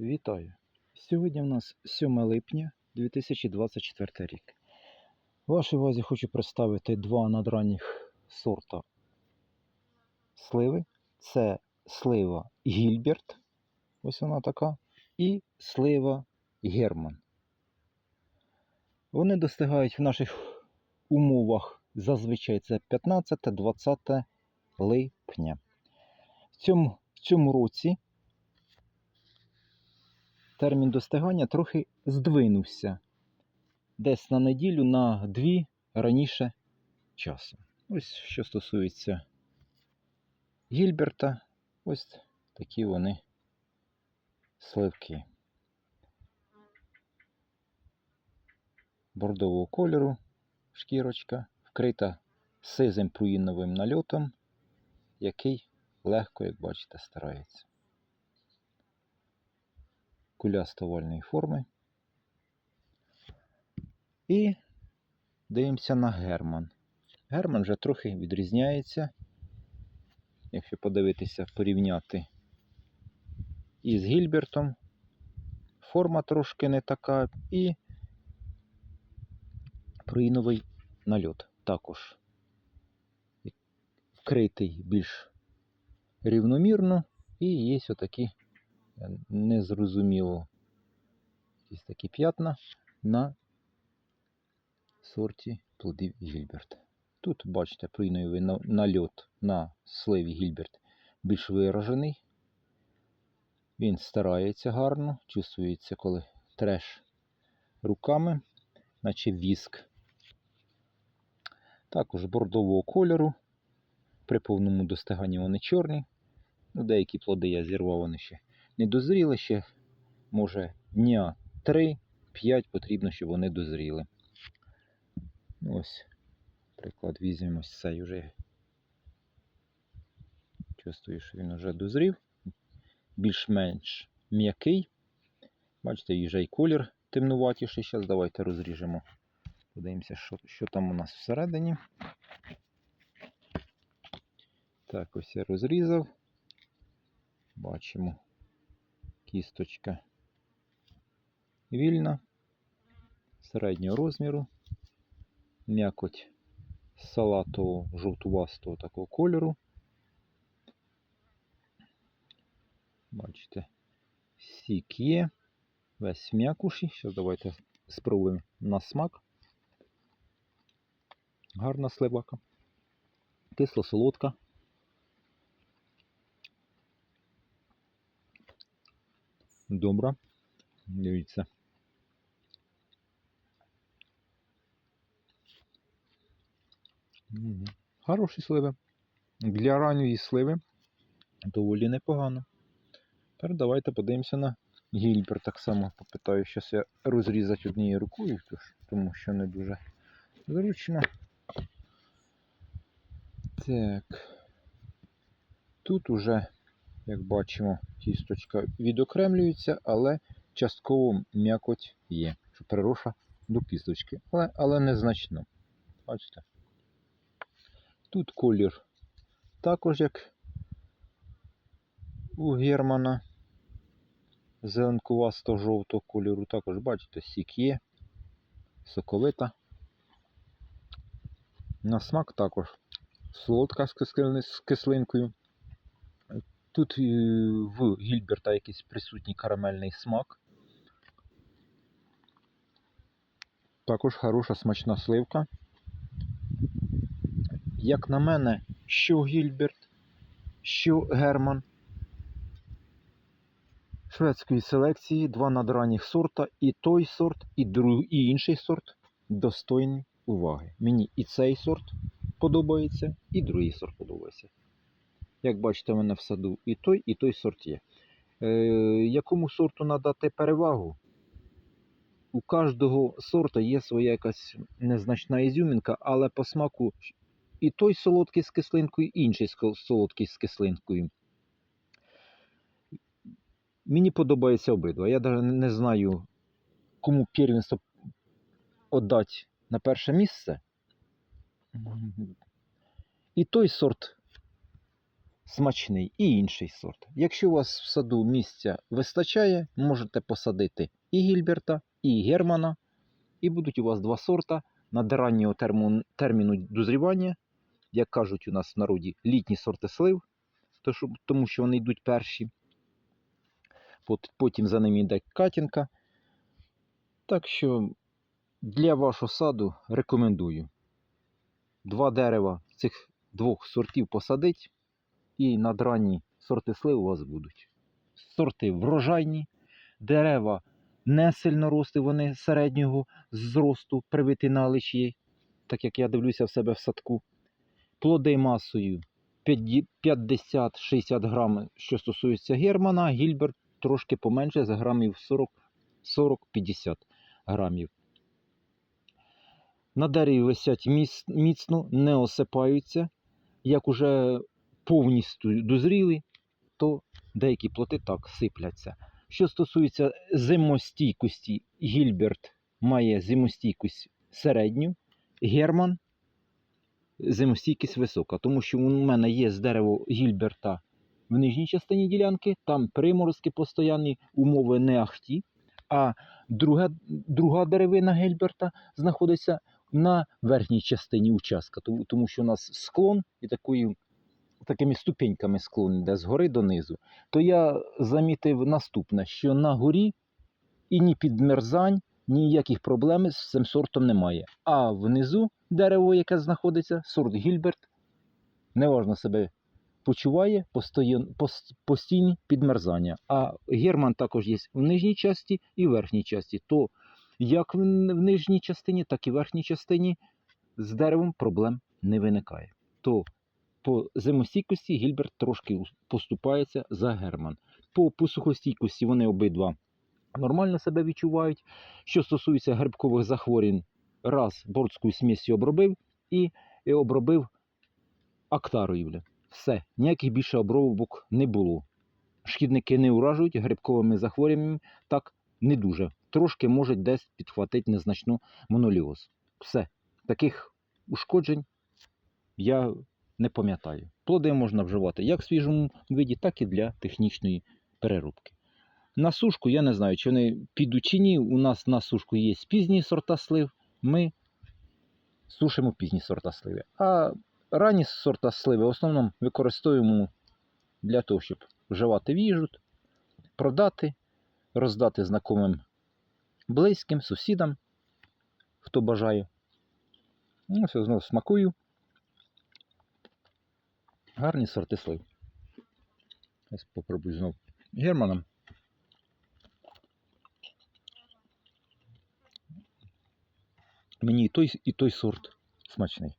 Вітаю! Сьогодні в нас 7 липня 2024 рік. Вашій увазі хочу представити два надранніх сорта сливи. Це слива Гільберт, ось вона така, і слива Герман. Вони достигають в наших умовах зазвичай це 15-20 липня. В цьому, в цьому році термін достигання трохи здвинувся. Десь на неділю, на дві раніше часу. Ось що стосується Гільберта, ось такі вони сливки. Бордового кольору шкірочка, вкрита сизим пруїновим нальотом, який легко, як бачите, старається кулясто-овальної форми. І дивимося на герман. Герман вже трохи відрізняється, якщо подивитися, порівняти із Гільбертом. Форма трошки не така, і проїновий нальот також вкритий більш рівномірно, і є отакі незрозуміло якісь такі п'ятна на сорті плодів Гільберт. Тут, бачите, прийновий нальот на сливі Гільберт більш виражений. Він старається гарно, чувствується, коли треш руками, наче віск. Також бордового кольору. При повному достиганні вони чорні. Ну, Деякі плоди я зірвав, вони ще не дозріли ще, може, дня 3-5 потрібно, щоб вони дозріли. Ось, приклад, візьмемо цей вже. Чувствую, що він вже дозрів. Більш-менш м'який. Бачите, вже й колір темнуватіший. Зараз давайте розріжемо. Подивимося, що, що там у нас всередині. Так, ось я розрізав. Бачимо кісточка вільна, середнього розміру, м'якоть салатового жовтувастого такого кольору. Бачите, сік є, весь м'якуший. Зараз давайте спробуємо на смак. Гарна сливака, кисло солодка. Добре. Дивіться. Хороші сливи. Для ранньої сливи доволі непогано. Тепер давайте подивимося на гільбер. Так само попитаю, зараз я розрізати однією рукою, тому що не дуже зручно. Так. Тут уже як бачимо, кісточка відокремлюється, але частково м'якоть є, що прироша до кісточки, але але незначно. Бачите? Тут колір також, як у Германа зеленкувасто жовтого кольору, також, бачите, сік є, соковита. На смак також солодка з кислинкою. Тут в Гільберта якийсь присутній карамельний смак. Також хороша смачна сливка. Як на мене, що Гільберт, що Герман шведської селекції, два надранніх сорта, і той сорт, і, друг, і інший сорт достойні уваги. Мені і цей сорт подобається, і другий сорт подобається. Як бачите, в мене в саду і той, і той сорт є. Е, Якому сорту надати перевагу? У кожного сорта є своя якась незначна ізюмінка, але по смаку і той солодкий з кислинкою, і інший солодкий з кислинкою. Мені подобається обидва. Я навіть не знаю, кому первенство віддати на перше місце. І той сорт смачний і інший сорт. Якщо у вас в саду місця вистачає, можете посадити і Гільберта, і Германа, і будуть у вас два сорта на раннього терміну дозрівання, як кажуть у нас в народі, літні сорти слив, тому що вони йдуть перші. Потім за ними йде катінка. Так що для вашого саду рекомендую два дерева цих двох сортів посадити, і надранні сорти слив у вас будуть. Сорти врожайні, дерева не сильно рости, вони середнього зросту привиті на личі, так як я дивлюся в себе в садку. Плоди масою 50-60 грам, що стосується германа, гільберт трошки поменше за грамів 40 40-50 грамів. На дереві висять міцно, не осипаються. Як уже повністю дозріли, то деякі плоти так сипляться. Що стосується зимостійкості, Гільберт має зимостійкість середню, Герман зимостійкість висока, тому що у мене є з дерева Гільберта в нижній частині ділянки, там приморозки постоянні, умови не ахті, а друга, друга деревина Гільберта знаходиться на верхній частині участка, тому що у нас склон і такою, такими ступеньками склон йде згори донизу, то я замітив наступне, що на горі і ні підмерзань, ніяких проблем з цим сортом немає. А внизу дерево, яке знаходиться, сорт Гільберт, неважно себе почуває постійні підмерзання. А герман також є в нижній часті і в верхній часті. То як в нижній частині, так і в верхній частині з деревом проблем не виникає. То по зимостійкості Гільберт трошки поступається за герман. По посухостійкості вони обидва нормально себе відчувають. Що стосується грибкових захворювань, раз бордською смісю обробив і, обробив актарою. Все, ніяких більше обробок не було. Шкідники не уражують грибковими захворюваннями, так не дуже. Трошки можуть десь підхватити незначну моноліоз. Все, таких ушкоджень я не пам'ятаю. Плоди можна вживати як в свіжому виді, так і для технічної переробки. На сушку я не знаю, чи вони підуть чи ні. У нас на сушку є пізні сорта слив. Ми сушимо пізні сорта сливи. А ранні сорта сливи в основному використовуємо для того, щоб вживати в їжу, продати, роздати знайомим близьким, сусідам, хто бажає. Ну, все, знову смакую. Гарні сорти слив. Зараз попробую знову германом. Мені і той, і той сорт смачний.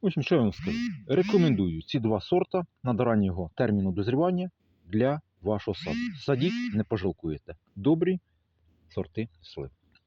В общем, що я вам скажу? Рекомендую ці два сорта на раннього терміну дозрівання для вашого саду. Садіть, не пожалкуєте. Добрі сорти слив.